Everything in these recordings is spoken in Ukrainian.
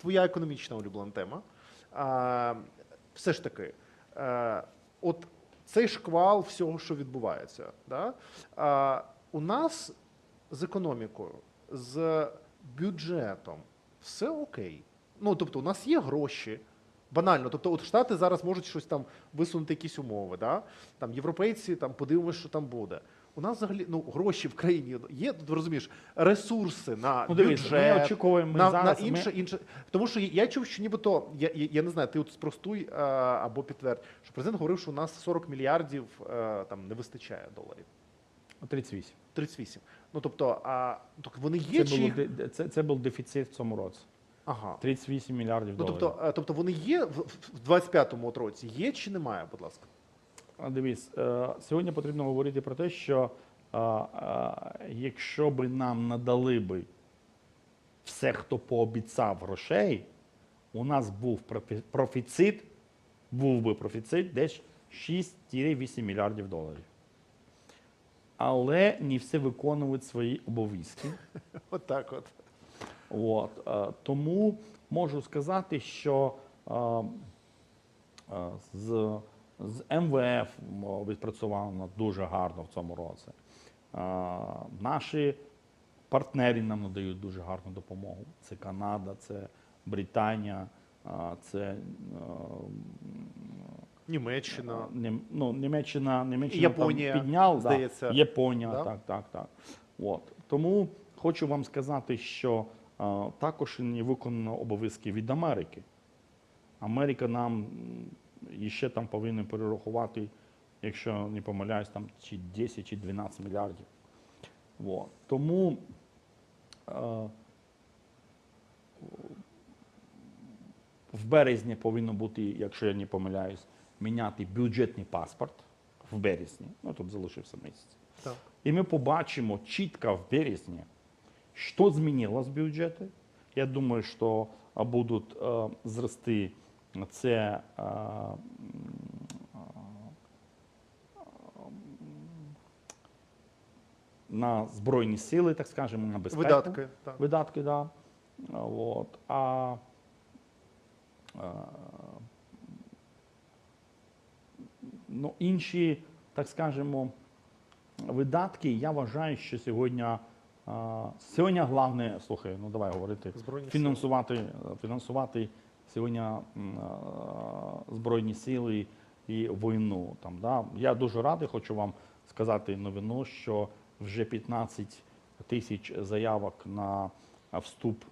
Твоя економічна улюблена тема. А, все ж таки, е, от цей шквал всього, що відбувається, да? а, у нас з економікою, з бюджетом все окей. Ну, тобто, у нас є гроші. Банально, тобто, от Штати зараз можуть щось там висунути якісь умови, да? там європейці там подивимося, що там буде. У нас взагалі ну гроші в країні є. Тут розумієш ресурси на Ну, дивіться, бюджет, ми очікуємо на, зараз. на інше, інше. Тому що я чув, що нібито я, я, я не знаю, ти от спростуй а, або підтвердь, що президент говорив, що у нас 40 мільярдів е, там не вистачає доларів. Ми 38. 38. Ну тобто, а так вони є Це, чи було, їх- це, це був дефіцит в цьому році. ага. 38 мільярдів Ну доларів. тобто, е, тобто вони є в, в 25-му році, є чи немає, будь ласка. Дивись, е, сьогодні потрібно говорити про те, що е, е, якщо би нам надали би все, хто пообіцяв грошей, у нас був профіцит, був би профіцит десь 6-8 мільярдів доларів. Але не всі виконують свої обов'язки. От так от. От, тому можу сказати, що з, з МВФ відпрацьовано дуже гарно в цьому році. Е, наші партнери нам надають дуже гарну допомогу. Це Канада, це Британія, е, це е, Німеччина. Ну, Німеччина, Німеччина Японія, там підняв, здається. Да, Японія, Да? так, так, так. От. Тому хочу вам сказати, що також не виконано обов'язки від Америки. Америка нам м, ще там повинна перерахувати, якщо не помиляюсь, там чи 10 чи 12 мільярдів. От. Тому е, в березні повинно бути, якщо я не помиляюсь, міняти бюджетний паспорт в березні. Ну тут залишився місяць. Так. І ми побачимо чітко в березні, що змінилось в бюджеті. Я думаю, що будуть е, зрости це е, на збройні сили, так скажемо, на безпеку. Видатки. Так. Видатки, да. Вот. А, а ну, інші, так скажемо, видатки, я вважаю, що сьогодні, сьогодні головне, слухай, ну давай говорити, Збройні фінансувати, фінансувати сьогодні Збройні сили і війну. Там, да. Я дуже радий, хочу вам сказати новину, що вже 15 тисяч заявок на вступ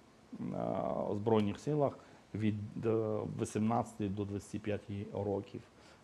а, у Збройних силах від е, 18 до 25 років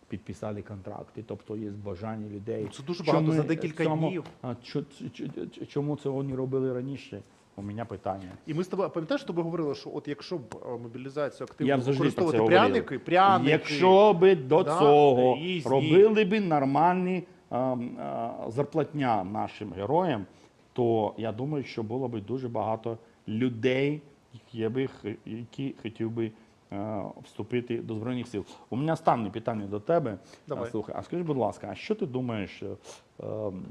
підписали контракти, тобто є бажання людей. Ну, це дуже багато за декілька чому- днів. ч- Чому цього не робили раніше? У мене питання. І ми з тобою пам'ятаєш, з тобою говорили, що от якщо б е, мобілізацію активно Я завжди про це використовувати говорив. пряники, пряники. Якщо би до Да, цього різні. робили би нормальні а, а, зарплатня нашим героям, то я думаю, що було б дуже багато людей, які би х- які хотів би е, вступити до Збройних сил. У мене останнє питання до тебе. Давай. А, Слухай, а скажи, будь ласка, а що ти думаєш? е, ем,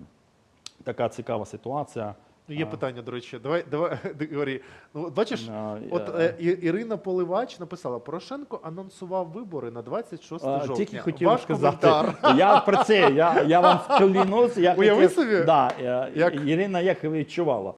така цікава ситуація. Ну, Є А. питання, до речі. Давай, давай, говори. Ну, бачиш, А, от е, е, Ірина Поливач написала: Порошенко анонсував вибори на 26 А, жовтня. Тільки хотів Ваш сказати, коментар. я про це, я, я вам клянусь, я Уяви хотів, собі, да, я, як- Ірина як відчувала.